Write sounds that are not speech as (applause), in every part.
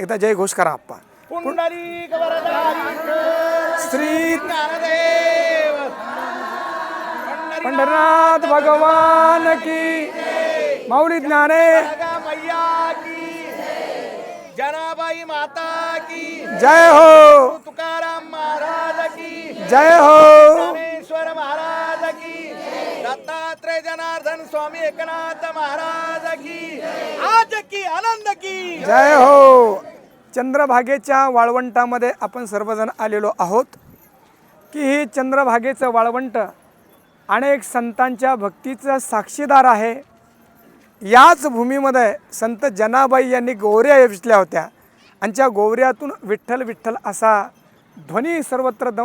एकदा जय घोष करा आप्पा श्री पंढरनाथ भगवान की। माऊली ज्ञाने। पंढरगा मैया की। जनाबाई माता की। जय हो। तुकाराम महाराज की। जय हो। दत्तात्रय जनार्दन स्वामी एकनाथ महाराज की। आज की आनंद की। जय हो। चंद्रभागेच्या वाळवंटामध्ये आपण सर्वजण आलेलो आहोत की ही चंद्रभागेचं वाळवंट अनेक संतांच्या भक्तीचं साक्षीदार आहे. याच भूमीमध्ये संत जनाबाई यांनी गोवऱ्या योजल्या होत्या. आणि त्या गोवऱ्यातून विठ्ठल विठ्ठल असा ध्वनी सर्वत्र द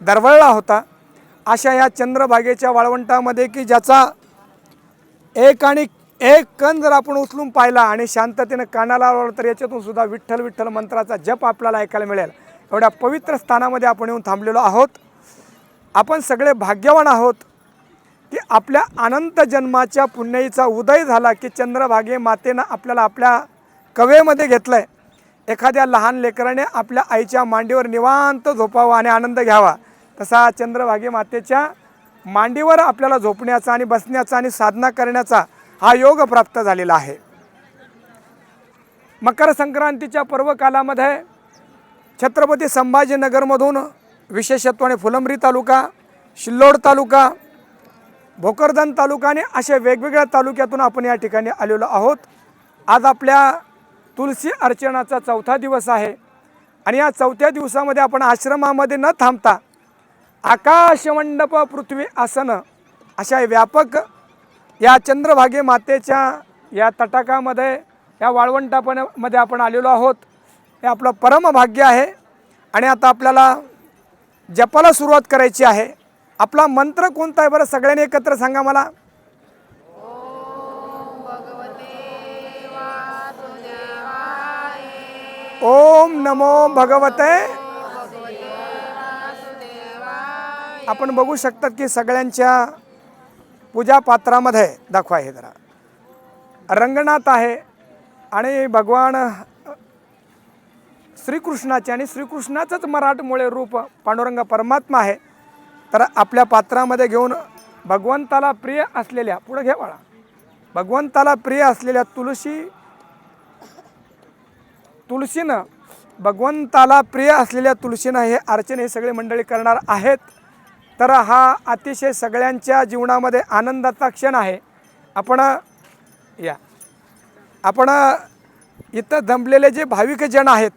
दरवळला होता. अशा या चंद्रभागेच्या वाळवंटामध्ये की ज्याचा एक आणि एक कण जर आपण उचलून पाहिला आणि शांततेनं कानाला लावला तर याच्यातून सुद्धा विठ्ठल विठ्ठल मंत्राचा जप आपल्याला ऐकायला मिळेल. एवढ्या पवित्र स्थानामध्ये आपण येऊन थांबलेलो आहोत. आपण सगळे भाग्यवान आहोत की आपल्या अनंत जन्माच्या पुण्याईचा उदय झाला की चंद्रभागे मातेनं आपल्याला आपल्या कवेमध्ये घेतलं आहे एखाद्या लहान लेकराने आपल्या आईच्या मांडीवर निवांत झोपावा आणि आनंद घ्यावा. तसा चंद्रभागे मातेच्या मांडीवर आपल्याला झोपण्याचा आणि बसण्याचा आणि साधना करण्याचा हा योग प्राप्त झालेला आहे. मकर संक्रांतीच्या पर्वकालामध्ये छत्रपती संभाजीनगरमधून विशेषत्वाने फुलंब्री तालुका शिल्लोड तालुका भोकरदन तालुका आणि अशा वेगवेगळ्या तालुक्यातून आपण या ठिकाणी आलेलो आहोत. आज आपल्या तुलसी अर्चनाचा चौथा दिवस आहे आणि या चौथ्या दिवसामध्ये आपण आश्रमामध्ये न थांबता आकाशमंडप पृथ्वी आसन अशा व्यापक या चंद्रभागे मातेच्या या तटाकामध्ये या वाळवंटापणामध्ये आपण आलेलो आहोत. हे आपलं परमभाग्य आहे. आणि आता आपल्याला जपाला सुरुवात करायची आहे. आपला मंत्र कोणता आहे बरं? सगळ्यांनी एकत्र सांगा मला. ओम नमो भगवते. आपण बघू शकतात की सगळ्यांच्या पूजा पात्रामध्ये दाखवा हे जरा. रंगनाथ आहे आणि भगवान श्रीकृष्णाचे आणि श्रीकृष्णाचंच मराठमोळे रूप पांडुरंग परमात्मा आहे. तर आपल्या पात्रामध्ये घेऊन भगवंताला प्रिय असलेल्या पुढं घ्या बाळा. भगवंताला प्रिय असलेल्या तुळशी तुळशीनं भगवंताला प्रिय असलेल्या तुळशीनं हे अर्चन हे सगळे मंडळी करणार आहेत. तर हा अतिशय सगळ्यांच्या जीवनामध्ये आनंदाचा क्षण आहे. आपण या. आपण इथं जमलेले जे भाविक जण आहेत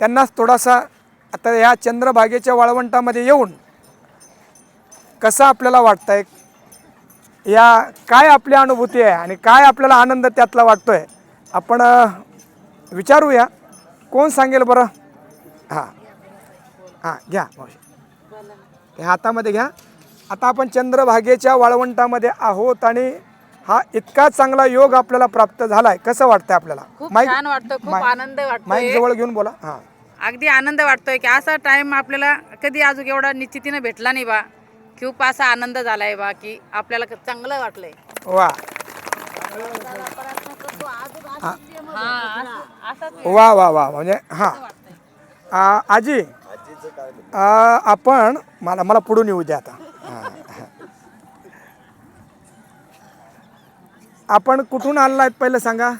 त्यांनाच थोडासा आता ह्या चंद्रभागेच्या वाळवंटामध्ये येऊन कसं आपल्याला वाटतं आहे या काय आपली अनुभूती आहे आणि काय आपल्याला आनंद त्यातला वाटतो आहे आपण विचारूया. कोण सांगेल बरं? हां. हां घ्या मावशी. हे हातामध्ये घ्या. आता आपण चंद्रभागेच्या वाळवंटामध्ये आहोत आणि हा इतका चांगला योग आपल्याला प्राप्त झालाय. कसं वाटतंय आपल्याला? खूप माईक- छान वाटतं खूप माईक- आनंद माईक वाटतोय जवळ घेऊन बोला. हां. अगदी आनंद वाटतोय की असा टाइम आपल्याला कधी अजून एवढा निश्चितीनं भेटला नाही बा. खूप असा आनंद झालाय बा की आपल्याला क- चांगलं वाटलंय. वा. हा. असं- असंच वा वा वा. म्हणजे हां. आ, आपण मला मला पुढून येऊ द्या आता. हां. आपण कुठून आला आहेत पहिलं सांगा?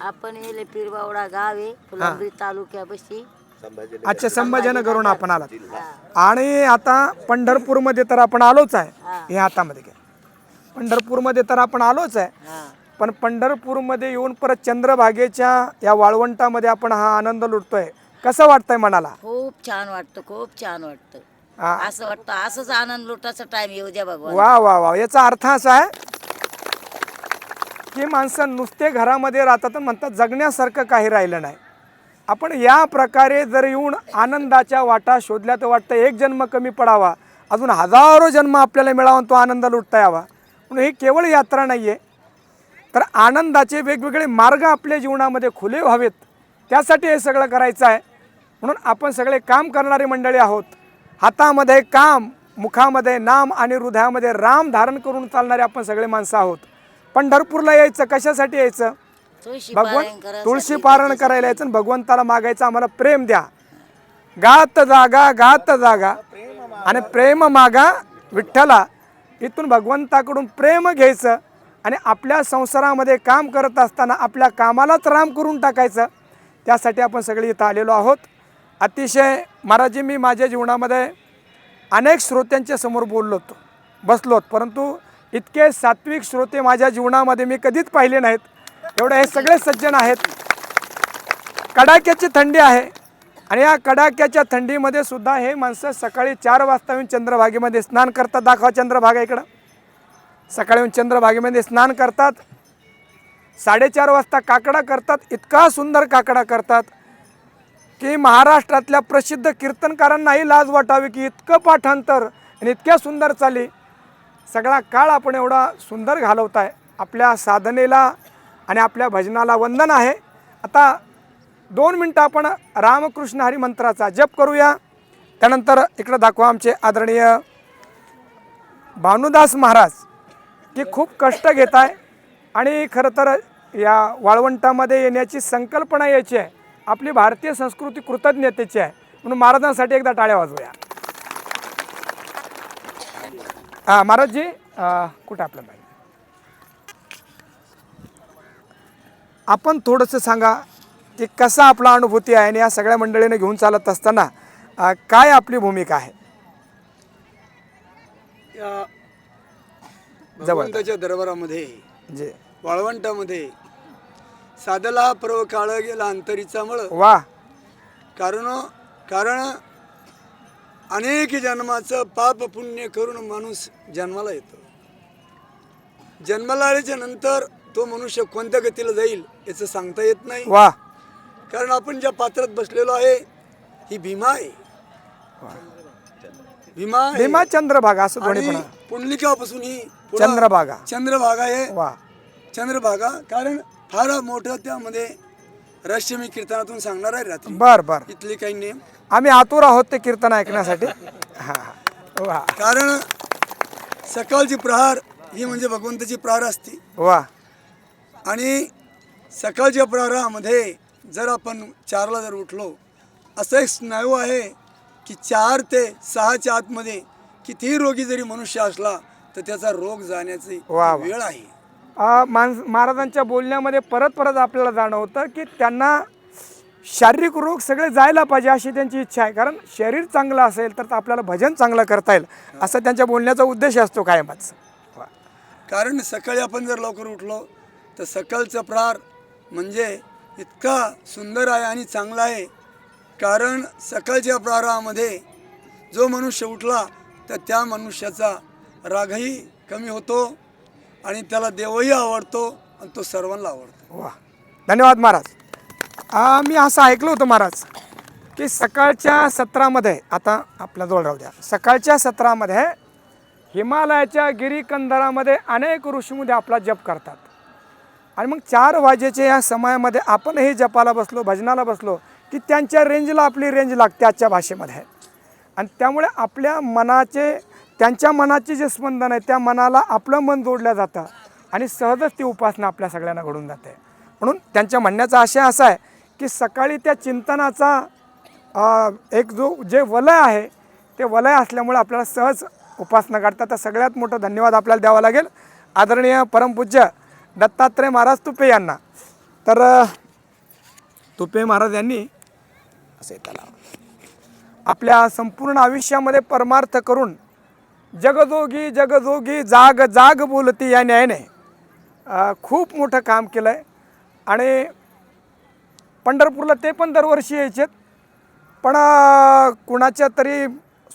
आपण येले पिरबावडा गाव आहे फुलंब्री तालुक्यापाशी. अच्छा संभाजीनगरून आपण आलात. आणि आता पंढरपूरमध्ये तर आपण आलोच आहे. हे. हातामध्ये घ्या. पंढरपूरमध्ये तर आपण आलोच आहे. पण पंढरपूरमध्ये येऊन परत चंद्रभागेच्या या वाळवंटामध्ये आपण हा आनंद लुटतोय. कसं वाटतंय मनाला? खूप छान वाटतं खूप छान वाटतं. हा. असं वाटतं असंच आनंद लुटाचा टाइम येऊ द्या भगवान. वा वा वा. याचा अर्थ असा आहे की माणसं नुसते घरामध्ये राहतात आणि म्हणतात जगण्यासारखं काही राहिलं नाही. आपण या प्रकारे जर येऊन आनंदाच्या वाटा शोधल्या तर वाटतं एक जन्म कमी पडावा. अजून हजारो जन्म आपल्याला मिळावा आणि तो आनंद लुटता यावा. म्हणून ही केवळ यात्रा नाही आहे तर आनंदाचे वेगवेगळे मार्ग आपल्या जीवनामध्ये खुले व्हावेत. त्यासाठी हे सगळं करायचं आहे. म्हणून आपण सगळे काम करणारी मंडळी आहोत. हातामध्ये काम मुखामध्ये नाम आणि हृदयामध्ये राम धारण करून चालणारे आपण सगळे माणसं आहोत. पंढरपूरला यायचं कशासाठी यायचं? भगवंत तुळशी पारण करायला यायचं आणि भगवंताला मागायचं आम्हाला प्रेम द्या. गात जागा गात जागा. आणि प्रेम मागा विठ्ठला. इथून भगवंताकडून प्रेम घ्यायचं आणि आपल्या संसारामध्ये काम करत असताना आपल्या कामालाच राम करून टाकायचं. त्यासाठी आपण सगळे इथं आलेलो आहोत. अतिशय महाराजी मी माझ्या जीवनामध्ये अनेक श्रोत्यांच्या समोर बोललो होतो बसलो होतो परंतु इतके सात्विक श्रोते माझ्या जीवनामध्ये मी कधीच पाहिले नाहीत. एवढे हे सगळे सज्जन आहेत. कडाक्याची थंडी आहे आणि या कडाक्याच्या थंडीमध्ये सुद्धा हे माणसं सकाळी चार वाजता येऊन चंद्रभागेमध्ये स्नान करतात. दाखवा चंद्रभागा इकडं. सकाळी येऊन चंद्रभागेमध्ये स्नान करतात. साडेचार वाजता काकडा करतात. इतका सुंदर काकडा करतात. की महाराष्ट्रातल्या प्रसिद्ध कीर्तनकारांनाही लाज वाटावी की इतकं पाठांतर आणि इतक्या सुंदर चाली. सगळा काळ आपण एवढा सुंदर घालवत आहे आपल्या साधनेला आणि आपल्या भजनाला वंदन आहे. आता दोन मिनटं आपण रामकृष्ण हरिमंत्राचा जप करूया. त्यानंतर इकडं दाखवा आमचे आदरणीय भानुदास महाराज की खूप कष्ट घेत आहे आणि खरं तर या वाळवंटामध्ये येण्याची संकल्पना याची आहे. आपली भारतीय संस्कृती कृतज्ञतेची आहे. म्हणून महाराजांसाठी एकदा टाळ्या वाजवूया. हां महाराजजी कुठं आपलं बाई? आपण थोडंसं सांगा की कसा आपला अनुभूती आहे आणि या सगळ्या मंडळीने घेऊन चालत असताना काय आपली भूमिका आहे? भगवंताच्या दरबारामध्ये जे. वाळवंटामध्ये साधला पर्व काळ गेला अंतरीचा मळ वा. कारण कारण अनेक जन्माचं पाप पुण्य करून माणूस जन्माला येतो. जन्माला आल्याच्यानंतर तो मनुष्य कोणत्या गतीला जाईल याचं सांगता येत नाही. वा. कारण आपण ज्या पात्रात बसलेलो आहे ही भीमा आहे. भीमा आहे. भीमा चंद्रभागा असं दोन्ही आणि पण पुंडलिकापासून ही पुढं चंद्रभागा. चंद्रभागा आहे. वा. चंद्रभागा कारण फार मोठं त्यामध्ये रहस्य मी कीर्तनातून सांगणार आहे रात्री. बर बर. इथले काही नियम आम्ही आतुर आहोत ते कीर्तन ऐकण्यासाठी. (laughs) हा हा. वा. कारण सकाळची प्रहार ही म्हणजे भगवंताची प्रहार असते. वा. आणि सकाळच्या प्रहारामध्ये जर आपण चारला जर उठलो असं एक स्नायू आहे की चार ते सहाच्या आतमध्ये कितीही रोगी जरी मनुष्य असला तर त्याचा रोग जाण्याची वा वा. वेळ आहे. माणस महाराजांच्या बोलण्यामध्ये परत परत आपल्याला जाणवतं की त्यांना शारीरिक रोग सगळे जायला पाहिजे अशी त्यांची इच्छा आहे. कारण शरीर चांगलं असेल तर आपल्याला भजन चांगलं करता येईल. असा त्यांच्या बोलण्याचा उद्देश असतो कायमच. कारण सकाळी आपण जर लवकर उठलो तर सकाळचा प्रार म्हणजे इतका सुंदर आहे आणि चांगला आहे. कारण सकाळच्या प्रारामध्ये जो मनुष्य उठला तर त्या मनुष्याचा रागही कमी होतो. आणि त्याला देवही आवडतो आणि तो सर्वांना आवडतो. वा. धन्यवाद महाराज. आ, मी असं ऐकलं होतं महाराज की सकाळच्या सत्रामध्ये आता आपल्याजवळ राहू द्या. सकाळच्या सत्रामध्ये हिमालयाच्या गिरीकंदरामध्ये अनेक ऋषीमध्ये आपला जप करतात. आणि मग चार वाजेच्या या समयामध्ये आपणही जपाला बसलो भजनाला बसलो की त्यांच्या रेंजला आपली रेंज लागते आजच्या भाषेमध्ये. आणि त्यामुळे आपल्या मनाचे त्यांच्या मनाचे जे स्पंदन आहे त्या मनाला आपलं मन जोडलं जातं आणि सहजच ती उपासना आपल्या सगळ्यांना घडून जाते. म्हणून त्यांच्या म्हणण्याचा आशय असा आहे की सकाळी त्या चिंतनाचा एक जो जे वलय आहे ते वलय असल्यामुळे आपल्याला सहज उपासना काढतात तर सगळ्यात मोठं धन्यवाद आपल्याला द्यावा लागेल. आदरणीय परमपूज्य दत्तात्रय महाराज तुपे यांना. तर तुपे महाराज यांनी असे त्याला आपल्या संपूर्ण आयुष्यामध्ये परमार्थ करून जगजोगी जगजोगी जाग जाग बोलती या न्यायाने. खूप मोठं काम केलं आहे आणि पंढरपूरला ते पण दरवर्षी यायचेत. पण कुणाच्या तरी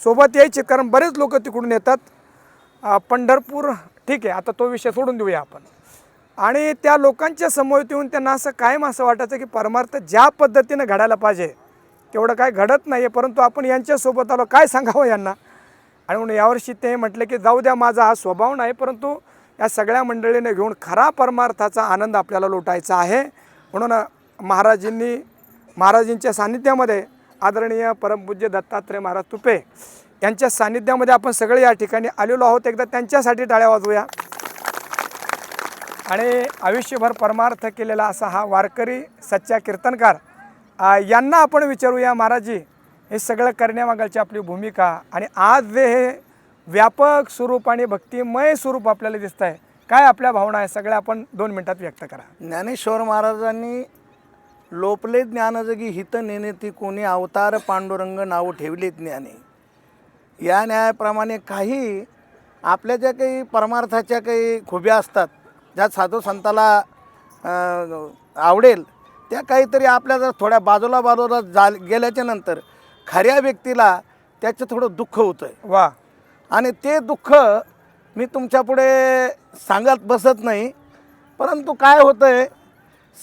सोबत यायचे कारण बरेच लोक तिकडून येतात. पंढरपूर ठीक आहे आता तो विषय सोडून देऊया आपण. आणि त्या लोकांच्या समोर येऊन त्यांना असं कायम असं वाटायचं की परमार्थ ज्या पद्धतीनं घडायला पाहिजे तेवढं काय घडत नाही आहे परंतु आपण यांच्यासोबत आलो काय सांगावं यांना? आणि म्हणून यावर्षी ते म्हटले की जाऊ द्या माझा हा स्वभाव नाही परंतु या सगळ्या मंडळीने घेऊन खरा परमार्थाचा आनंद आपल्याला लुटायचा आहे. म्हणून महाराजींनी महाराजींच्या सान्निध्यामध्ये आदरणीय परमपूज्य दत्तात्रय महाराज तुपे यांच्या सान्निध्यामध्ये आपण सगळे या ठिकाणी आलेलो आहोत. एकदा त्यांच्यासाठी टाळ्या वाजवूया. आणि आयुष्यभर परमार्थ केलेला असा हा वारकरी सच्चा कीर्तनकार यांना आपण विचारूया महाराजी हे सगळं करण्यामागालची आपली भूमिका आणि आज जे हे व्यापक स्वरूप आणि भक्तिमय स्वरूप आपल्याला दिसत आहे काय आपल्या भावना आहे सगळ्या आपण दोन मिनिटात व्यक्त करा. ज्ञानेश्वर महाराजांनी लोपले ज्ञानजगी हित नेणे ती कोणी अवतार पांडुरंग नाव ठेवले ज्ञाने. या न्यायाप्रमाणे काही आपल्या ज्या काही परमार्थाच्या काही खुब्या असतात ज्या साधू संताला आवडेल त्या काहीतरी आपल्या जर थोड्या बाजूला बाजूला जा गेल्याच्यानंतर खऱ्या व्यक्तीला त्याचं थोडं दुःख होतं आहे वा. आणि ते दुःख मी तुमच्यापुढे सांगत बसत नाही. परंतु काय होतं आहे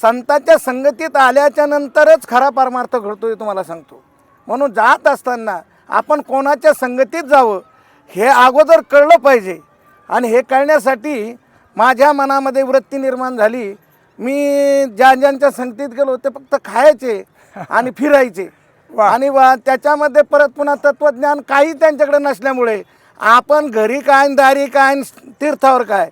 संतांच्या संगतीत आल्याच्या नंतरच खरा परमार्थ घडतो हे तुम्हाला सांगतो. म्हणून जात असताना आपण कोणाच्या संगतीत जावं हे अगोदर कळलं पाहिजे. आणि हे कळण्यासाठी माझ्या मनामध्ये वृत्ती निर्माण झाली. मी ज्या ज्यांच्या संगतीत गेलो ते फक्त खायचे आणि फिरायचे. आणि वा त्याच्यामध्ये परत पुन्हा तत्वज्ञान काही त्यांच्याकडे नसल्यामुळे आपण घरी काय दारी काय तीर्थावर काय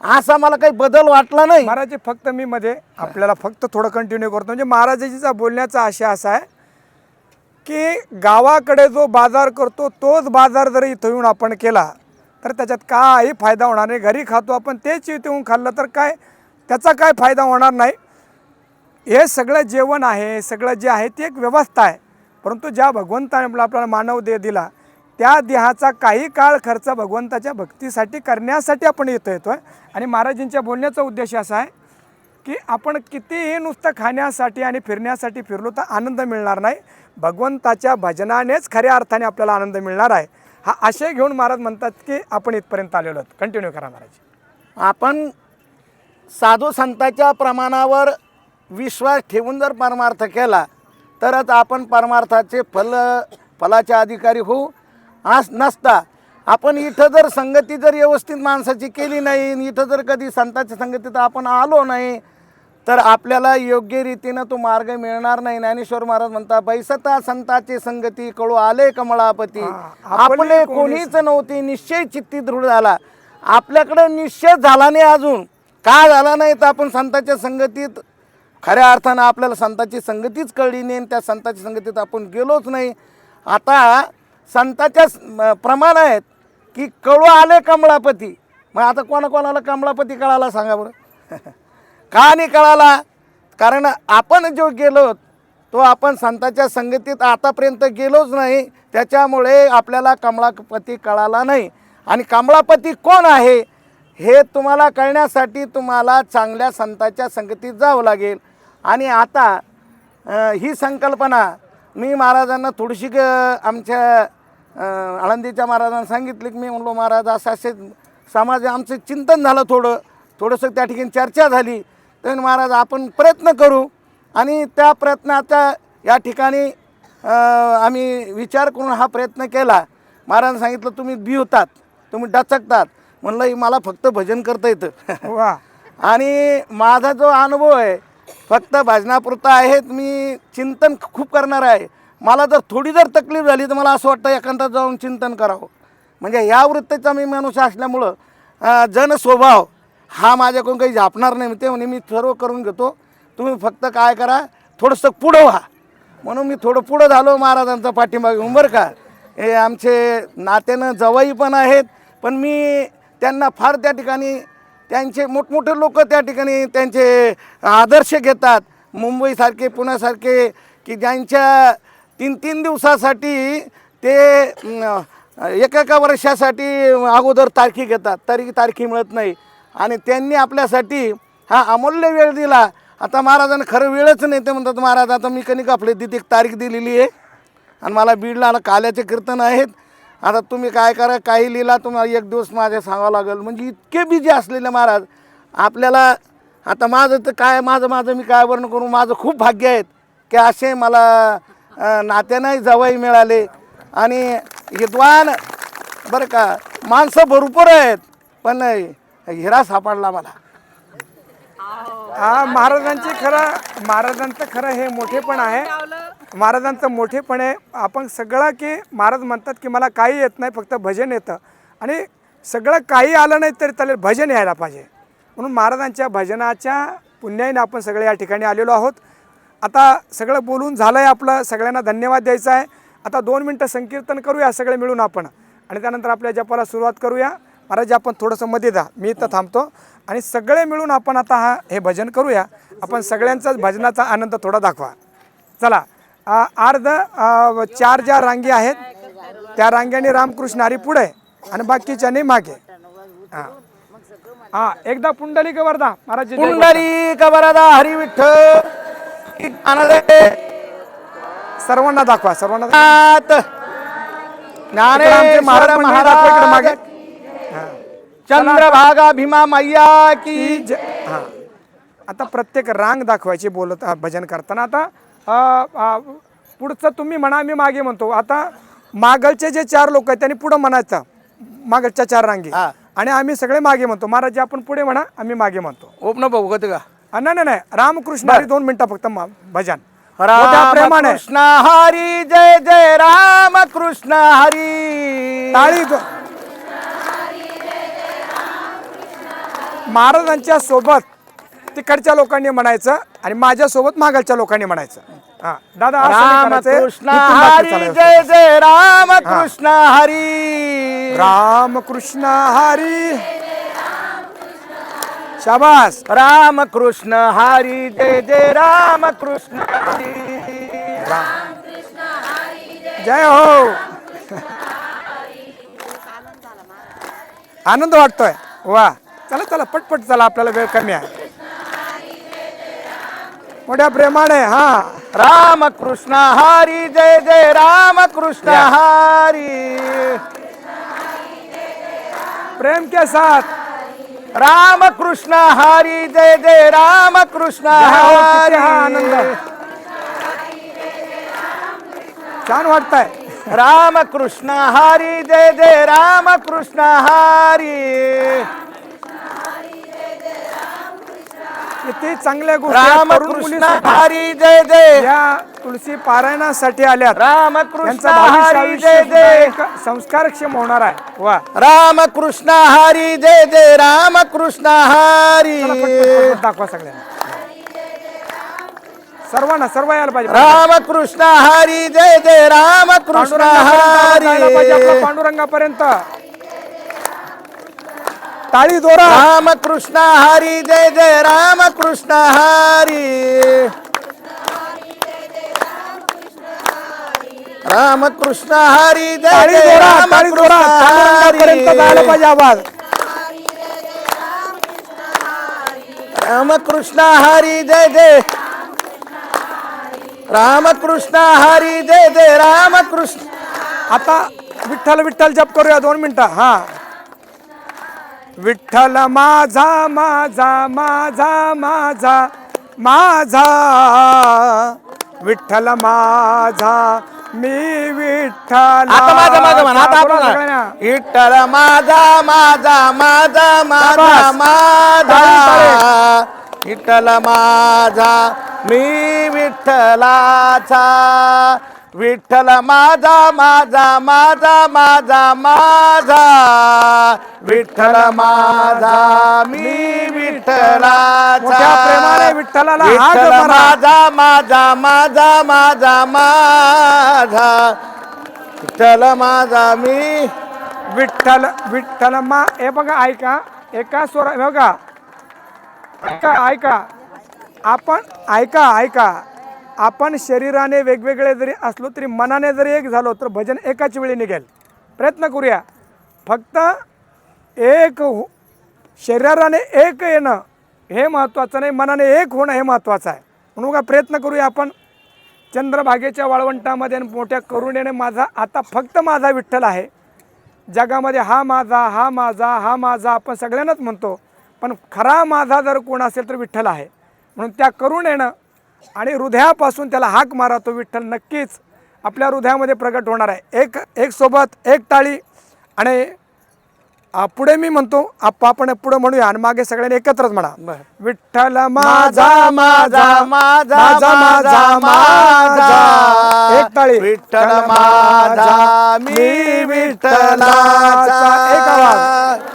असा मला काही बदल वाटला नाही. महाराज फक्त मी मध्ये आपल्याला फक्त थोडं कंटिन्यू करतो. म्हणजे महाराजाजीचा बोलण्याचा आशय असा आहे की गावाकडे जो बाजार करतो तोच बाजार जर इथं येऊन आपण केला तर त्याच्यात काही फायदा होणार नाही. घरी खातो आपण तेच इथे येऊन खाल्लं तर काय त्याचा काय फायदा होणार नाही. हे सगळं जेवण आहे सगळं जे आहे ती एक व्यवस्था आहे. परंतु ज्या भगवंताने आपला- आपल्याला मानव देह दिला त्या देहाचा काही काळ खर्च भगवंताच्या भक्तीसाठी करण्यासाठी आपण इथं येतो. आहे आणि महाराजांच्या बोलण्याचा उद्देश असा आहे की आपण कितीही नुसतं खाण्यासाठी आणि फिरण्यासाठी फिरलो तर आनंद मिळणार नाही. भगवंताच्या भजनानेच खऱ्या अर्थाने आपल्याला आनंद मिळणार आहे. हा आशय घेऊन महाराज म्हणतात की आपण इथपर्यंत आलेलो आहोत. कंटिन्यू करा महाराज. आपण साधू संतांच्या प्रमाणावर विश्वास ठेवून जर परमार्थ केला तरच आपण परमार्थाचे फल फलाचे अधिकारी होऊ आज नसता. आपण इथं जर संगती जर व्यवस्थित माणसाची केली नाही इथं जर कधी संतांच्या संगतीत आपण आलो नाही तर आपल्याला योग्य रीतीनं तो मार्ग मिळणार नाही. ज्ञानेश्वर महाराज म्हणता बैसता संताची संगती कळू आले कमळापती. आपले कोणीच नव्हती निश्चय चित्ती दृढ झाला. आपल्याकडे निश्चय झाला नाही अजून. का झाला नाही? तर आपण संतांच्या संगतीत खऱ्या अर्थानं आपल्याला संतांची संगतीच कळली नाही आणि त्या संतांची संगतीत आपण गेलोच नाही. आता संताच्या प्रमाण आहेत की कळू आले कमळापती. मग आता कोणाकोणाला कमळापती कळाला सांगा बरं? (laughs) का नाही कळाला? कारण आपण जो गेलो तो आपण संतांच्या संगतीत आतापर्यंत गेलोच नाही. त्याच्यामुळे आपल्याला कमळापती कळाला नाही. आणि कमळापती कोण आहे? हे तुम्हाला कळण्यासाठी तुम्हाला चांगल्या संतांच्या संगतीत जावं लागेल. आणि आता ही संकल्पना मी महाराजांना थोडीशी ग आमच्या आळंदीच्या महाराजांना सांगितली की मी म्हणलो महाराज असं असे समाज आमचं चिंतन झालं थोडं थोडंसं त्या ठिकाणी चर्चा झाली. तर महाराज आपण प्रयत्न करू. आणि त्या प्रयत्नाचा या ठिकाणी आम्ही विचार करून हा प्रयत्न केला. महाराजांनी सांगितलं तुम्ही भिवतात तुम्ही डचकतात म्हणलं "हे मला फक्त भजन करता येतं. वा. (laughs) आणि माझा जो अनुभव आहे फक्त भजनापुरता आहे मी चिंतन खूप करणार आहे. मला जर थोडी जर तकलीफ झाली तर मला असं वाटतं एखादा जाऊन चिंतन करावं. म्हणजे ह्या वृत्तीचा मी मनुष्य असल्यामुळं अं, जन स्वभाव हा माझ्याकडून काही झापणार नाही. ते म्हणे मी सर्व करून घेतो. तुम्ही फक्त काय करा थोडंसं पुढं व्हा. म्हणून मी थोडं पुढं झालो महाराजांचा पाठीमागे घेऊन बरं का. हे आमचे नात्यानं जवाई पण आहेत पण मी त्यांना फार त्या ठिकाणी त्यांचे मोठमोठे लोक त्या ठिकाणी त्यांचे आदर्श घेतात. मुंबईसारखे पुण्यासारखे की ज्यांच्या तीन तीन दिवसासाठी ते एका एका वर्षासाठी अगोदर तारखी घेतात. तरी तारखी मिळत नाही. आणि त्यांनी आपल्यासाठी हा अमूल्य वेळ दिला. आता महाराजांना खरं वेळच नाही. ते म्हणतात महाराज आता मी कणी आपले तिथे एक तारीख दिलेली आहे. आणि मला बीडला काल्याचे कीर्तन आहेत. आता तुम्ही काय करा काही लिहिला तुम्हाला एक दिवस माझ्या सांगावं लागेल. म्हणजे इतके बिजी असलेले महाराज आपल्याला आता माझं तर काय माझं माझं मी काय वर्ण करू? माझं खूप भाग्य आहेत की असे मला नात्यानंही जवाई मिळाले. आणि विद्वान बरं का माणसं भरपूर आहेत पण हिरा सापडला मला. हा महाराजांची खरं महाराजांचं खरं हे मोठेपण आहे. महाराजांचं मोठेपणे आपण सगळं की महाराज म्हणतात की मला काही येत नाही फक्त भजन येतं. आणि सगळं काही आलं नाही तरी चालेल भजन यायला पाहिजे. म्हणून महाराजांच्या भजनाच्या पुण्याईने आपण सगळे या ठिकाणी आलेलो आहोत. आता सगळं बोलून झालं आहे आपलं सगळ्यांना धन्यवाद द्यायचा आहे. आता दोन मिनटं संकीर्तन करूया सगळे मिळून आपण. आणि त्यानंतर आपल्या जपाला सुरुवात करूया. महाराज आपण थोडंसं मध्ये द्या मी इथं थांबतो. आणि सगळे मिळून आपण आता हा हे भजन करूया. आपण सगळ्यांचाच भजनाचा आनंद थोडा दाखवा. चला. अर्ध चार ज्या रांगी आहेत त्या रांग्याने रामकृष्ण हरी पुढे आणि बाकीच्याने मागे. हा. हा एकदा पुंडलिक वरदा महाराज पुंडरी कबरदा हरी विठ्ठल. सर्वांना दाखवा सर्वांना महाराज इकडे मागे. महाराज. चंद्रभागा भीमा मैया की हा. आता प्रत्येक रांग दाखवायची बोलत भजन करताना. आता पुढचं तुम्ही म्हणा मी मागे म्हणतो. आता मागलचे जे चार लोक आहेत त्यांनी पुढं म्हणायचं. मागलच्या चार रांगी. हा. आणि आम्ही सगळे मागे म्हणतो. महाराज जे आपण पुढे म्हणा आम्ही मागे म्हणतो. ओपन बघू का तुका आ, नाही नाही, नाही. रामकृष्ण हरी दोन मिनिटं फक्त मा- भजन. मोठ्या राम प्रेमाने कृष्ण हरी जय जय राम कृष्ण हरी. टाळी दो- महाराजांच्या सोबत तिकडच्या लोकांनी म्हणायचं आणि माझ्या सोबत मागलच्या लोकांनी म्हणायचं. हा दादा असं नाही राम. कृष्ण इथून बाकी हरी चालायचं. जय जय राम कृष्ण हरी. राम कृष्ण हरी. शाबास. राम कृष्ण हरी जय जय राम कृष्ण हरी. जय हो. आनंद वाटतोय. वा. चला चला पटपट चला आपल्याला वेळ कमी आहे. मोठ्या प्रेमाने हा. राम कृष्ण हरी जय जय राम कृष्ण. हरी. प्रेम के साथ. राम कृष्ण हरी जय जय राम कृष्ण हो, हरी. आनंद. छान वाटतंय. राम कृष्ण हरी जय जय राम कृष्ण हरी. किती चांगल्या गोष्टी हरी जय जय. या तुलसी पारायणासाठी आल्यात. राम कृष्ण यांचं भावी हरी जय जय. संस्कारक्षम होणार आहे. वा. राम कृष्ण हरी जय जय. राम कृष्ण हरी दाखवा सगळ्यांना. सर्वांना सर्व यायला पाहिजे. राम कृष्ण हरी जय जय. राम कृष्ण पांडुरंगापर्यंत जायला पाहिजे आपलं हरी. पांडुरंगापर्यंत. टाळी दोरा राम कृष्ण हरी जय जय राम कृष्ण हरी. राम कृष्ण हरी जय टाळी जय दोरा राम टाळी दोरा पांडुरंगापर्यंत जायला हरी पाहिजे आवाज. राम कृष्ण हरी जय जय. राम कृष्ण हरी जय जय राम कृष्ण आता विठ्ठल विठ्ठल जप करूया दोन मिनिटं. हा. विठ्ठल माझा माझा माझा माझा माझा. विठ्ठल माझा मी विठ्ठल. आता माझा माझा म्हणा आता बोला आपण सगळ्यांना. विठ्ठल माझा माझा माझा माझा शाबास. माझा. विठ्ठल माझा मी विठ्ठलाचा. विठ्ठल माझा माझा माझा माझा माझा. विठ्ठल माझा मी विठ्ठलाचा. मोठ्या प्रेमाने विठ्ठलाला हाक विठ्ठल मारा. माझा माझा माझा माझा माझा. विठ्ठल माझा मी विठ्ठल विठ्ठल मा हे बघा ऐका. एका स्वर हे बघा. ऐका ऐका. आपण ऐका ऐका. आपण शरीराने वेगवेगळे जरी असलो तरी मनाने जरी एक झालो तर भजन एकाच वेळी निघेल. प्रयत्न करूया. फक्त एक हो- शरीराने एक येणं हे महत्त्वाचं नाही मनाने एक होणं हे महत्त्वाचं आहे. म्हणून का प्रयत्न करूया आपण. चंद्रभागेच्या वाळवंटामध्ये आणि मोठ्या करुणेने माझा आता फक्त माझा विठ्ठल आहे. जगामध्ये हा माझा हा माझा हा माझा आपण सगळ्यांनाच म्हणतो. पण खरा माझा जर कोण असेल तर विठ्ठल आहे. म्हणून त्या करुणेनं आणि हृदयापासून त्याला हाक मारा तो विठ्ठल नक्कीच आपल्या हृदयामध्ये प्रगट होणार आहे. एक एक सोबत एक टाळी आणि पुढे मी म्हणतो आप्पा आपण पुढे म्हणूया आणि मागे सगळ्यांनी एकत्रच म्हणा. विठ्ठल माझा माझा माझा माझा माझा माझा एक टाळी. विठ्ठल माझा मी विठ्ठलाचा. एक आवाज.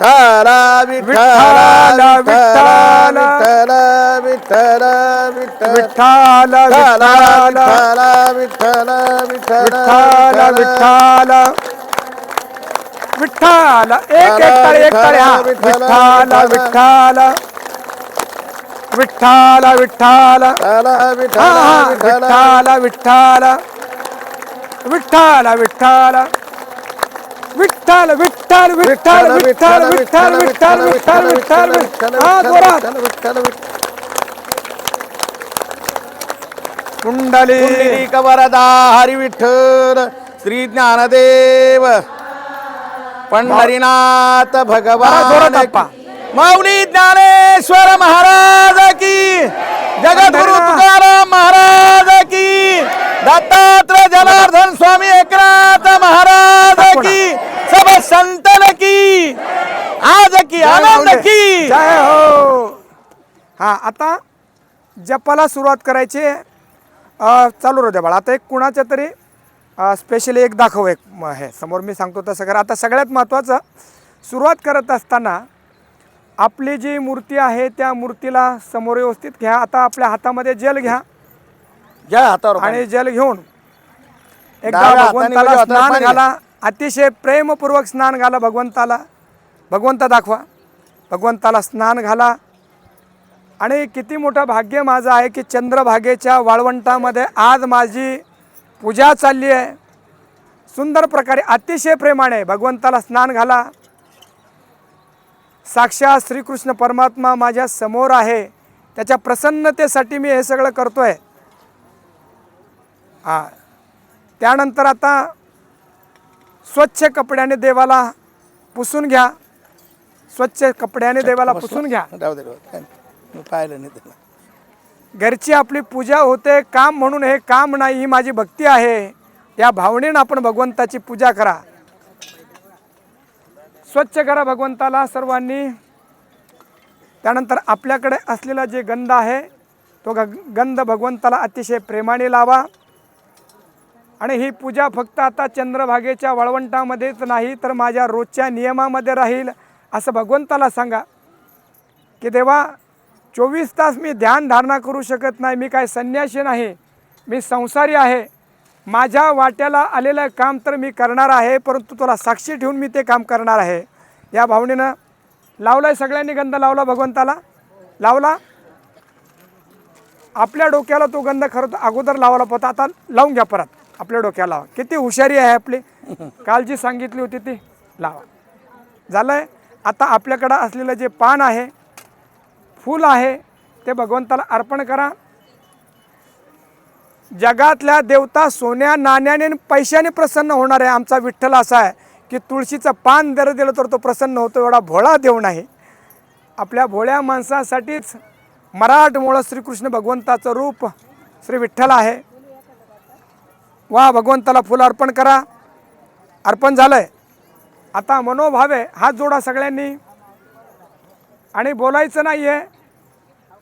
विठ्ठला विठ्ठल, विठ्ठला विठ्ठल विठ्ठल विठ्ठल विठ्ठल विठ्ठल विठ्ठल विठ्ठल एक एक तळे एक तळे हा विठ्ठल विठ्ठल विठ्ठल विठ्ठल हा हा विठ्ठल विठ्ठल विठ्ठल विठ्ठल विठ्ठल विठ्ठल विठ्ठल विठ्ठल विठ्ठल विठ्ठल विठ्ठल विठ्ठल विठ्ठल हा जोरात कुंडली पुंडलिक वरदा हरी विठ्ठल श्री ज्ञानदेव पंढरीनाथ भगवान. माऊली ज्ञानेश्वर महाराज की जगद्गुरु. तुकाराम महाराज की दत्तात्रय जनार्दन स्वामी एकनाथ महाराज की सब संतन की आज की जय आनंद माऊली. की जय हो हा आता जपाला सुरुवात करायची चालू राहू द्या बाळा. आता एक कुणाच्या तरी स्पेशली एक दाखव एक हे. समोर मी सांगतो तसं करा. आता सगळ्यात महत्त्वाचं सुरुवात करत असताना आपली जी मूर्ती आहे त्या मूर्तीला समोर व्यवस्थित घ्या. आता आपल्या हातामध्ये जल घ्या. घ्या हातावर. आणि जल घेऊन एकदा डाव्या हाताने भगवंताला हाताने स्नान पाणी. घाला. अतिशय प्रेमपूर्वक स्नान घाला भगवंताला. भगवंत दाखवा. भगवंताला स्नान घाला. आणि किती मोठं भाग्य माझं आहे की चंद्रभागेच्या वाळवंटामध्ये आज माझी पूजा चालली आहे. सुंदर प्रकारे अतिशय प्रेमाने भगवंताला स्नान घाला. साक्षात श्रीकृष्ण परमात्मा माझ्यासमोर आहे. त्याच्या प्रसन्नतेसाठी मी हे सगळं करतोय. हा. त्यानंतर आता स्वच्छ कपड्याने देवाला पुसून घ्या. स्वच्छ कपड्याने देवाला पुसून घ्या. मी पाहिलं नाही त्याला. घरची आपली पूजा होते काम म्हणून हे काम नाही ही माझी भक्ती आहे. या भावनेनं आपण भगवंताची पूजा करा. स्वच्छ करा भगवंताला सर्वांनी. त्यानंतर आपल्याकडे असलेला जे गंध आहे तो ग गंध भगवंताला अतिशय प्रेमाने लावा. आणि ही पूजा फक्त आता चंद्रभागेच्या वळवंटामध्येच नाही तर माझ्या रोजच्या नियमामध्ये राहील असं भगवंताला सांगा. की देवा चोवीस तास मी ध्यान धारणा करू शकत नाही. मी काय संन्यासी नाही. मी संसारी आहे. माझ्या वाट्याला आलेलं काम तर मी करणार आहे परंतु तुला साक्षी ठेवून मी ते काम करणार आहे. या भावनेनं लावलाय सगळ्यांनी गंध लावला भगवंताला? लावला? आपल्या डोक्याला तो गंध खरं तर अगोदर लावला होता आता लावून घ्या परत. आपल्या डोक्याला लावा. किती हुशारी आहे आपली. (laughs) काल जी सांगितली होती ती लावा. झालंय? आता आपल्याकडं असलेलं जे पान आहे फूल आहे. ते भगवंताला अर्पण करा. जगातल्या देवता सोन्या नाण्याने आणि पैशाने प्रसन्न होणार आहे. आमचा विठ्ठल असा आहे की तुळशीचं पान जर दिलं तर तो प्रसन्न होतो. एवढा भोळा देव नाही. आपल्या भोळ्या माणसासाठीच मराठमोळं श्रीकृष्ण भगवंताचं रूप श्री विठ्ठल आहे. वा भगवंताला फुलं अर्पण करा. अर्पण झालं आहे आता मनोभावे हात जोडा सगळ्यांनी. आणि बोलायचं नाही आहे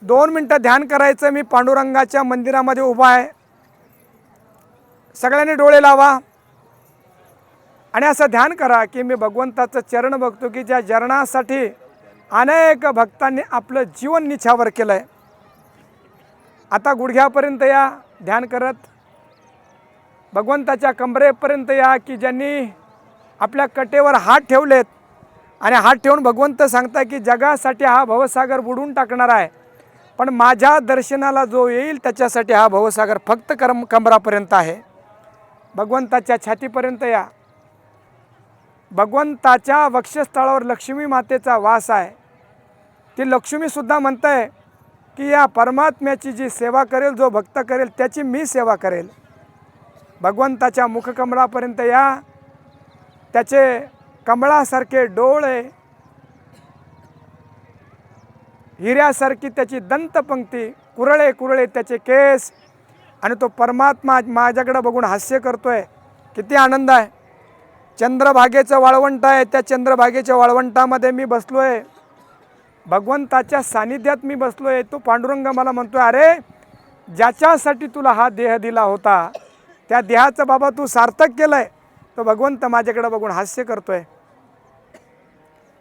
दोन मिनटं ध्यान करायचं. मी पांडुरंगाच्या मंदिरामध्ये उभा आहे. सगळ्यांनी डोळे लावा. आणि असं ध्यान करा की मी भगवंताचं चरण बघतो की ज्या चरणासाठी अनेक भक्तांनी आपलं जीवन निछावर केलं आहे आता गुडघ्यापर्यंत या ध्यान करत. भगवंताच्या कमरेपर्यंत या की ज्यांनी आपल्या कटेवर हात ठेवलेत. आणि हात ठेवून भगवंत सांगता की जगासाठी हा भवसागर बुडून टाकणार आहे. पण माझ्या दर्शनाला जो येईल त्याच्यासाठी हा भवसागर फक्त करम कमरापर्यंत आहे. भगवंताच्या छातीपर्यंत या. भगवंताच्या वक्षस्थळावर लक्ष्मी मातेचा वास आहे. ती लक्ष्मीसुद्धा म्हणते की या परमात्म्याची जी सेवा करेल जो भक्त करेल त्याची मी सेवा करेल. भगवंताच्या मुखकमळापर्यंत या. त्याचे कमळासारखे डोळे हिऱ्यासारखी त्याची दंतपंक्ती कुरळे कुरळे त्याचे केस आणि तो परमात्मा माझ्याकडं बघून हास्य करतोय. किती आनंद आहे. चंद्रभागेचं वाळवंट आहे. त्या चंद्रभागेच्या वाळवंटामध्ये मी बसलोय. भगवंताच्या सानिध्यात मी बसलोय. तो पांडुरंग मला म्हणतोय अरे ज्याच्यासाठी तुला हा देह दिला होता त्या देहाचं बाबा तू सार्थक केलंय. तो भगवंत माझ्याकडं बघून हास्य करतोय.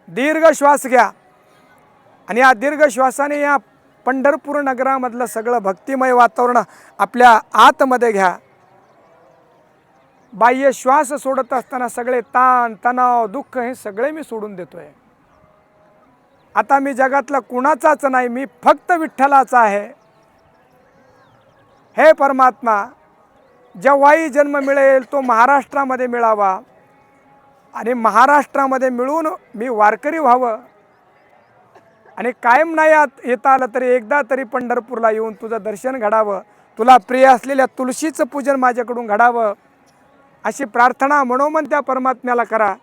दीर्घ श्वास घ्या. आणि या दीर्घ श्वासाने या पंढरपूर नगरामधलं सगळं भक्तिमय वातावरण आपल्या आतमध्ये घ्या. बाह्य श्वास सोडत असताना सगळे ताण तणाव दुःख हे सगळे मी सोडून देतोय. आता मी जगातला कुणाचाच नाही मी फक्त विठ्ठलाचा आहे. हे परमात्मा जेव्हाही जन्म मिळेल तो महाराष्ट्रामध्ये मिळावा. आणि महाराष्ट्रामध्ये मिळून मी वारकरी व्हावं. आणि कायम नाही आत येता आलं तरी एकदा तरी पंढरपूरला येऊन तुझं दर्शन घडावं. तुला प्रिय असलेल्या तुळशीचं पूजन माझ्याकडून घडावं. अशी प्रार्थना मनोमन त्या परमात्म्याला करा.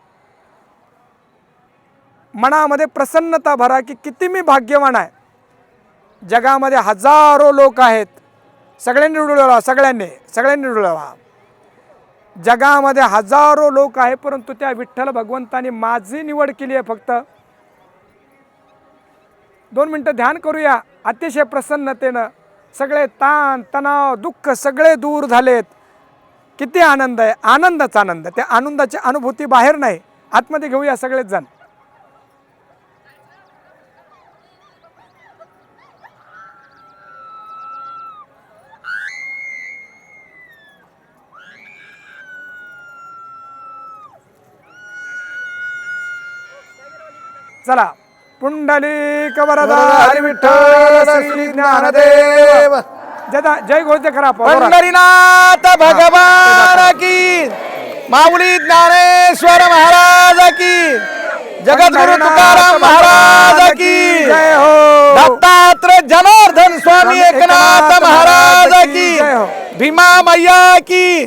मनामध्ये प्रसन्नता भरा की किती मी भाग्यवान आहे. जगामध्ये हजारो लोक आहेत. सगळ्यांनी रुळवा सगळ्यांनी सगळ्यांनी रुळवा जगामध्ये हजारो लोक आहे परंतु त्या विठ्ठल भगवंताने माझी निवड केली आहे फक्त. दोन मिनटं ध्यान करूया. अतिशय प्रसन्नतेनं सगळे ताण तणाव दुःख सगळे दूर झालेत. किती आनंद आहे. आनंदाचा आनंद. त्या आनंदाची अनुभूती बाहेर नाही. आतमध्ये घेऊया सगळेच जण. चला. पुंडलिक वरदा हरी विठ्ठल श्री ज्ञानदेव. जदा जय करा पोरा. पंढरीनाथ भगवान की. माऊली ज्ञानेश्वर महाराज की. जगद्गुरु तुकाराम महाराज की. जय हो. दत्तात्र जनार्दन स्वामी एकनाथ महाराज की. हो. भीमा मैया की.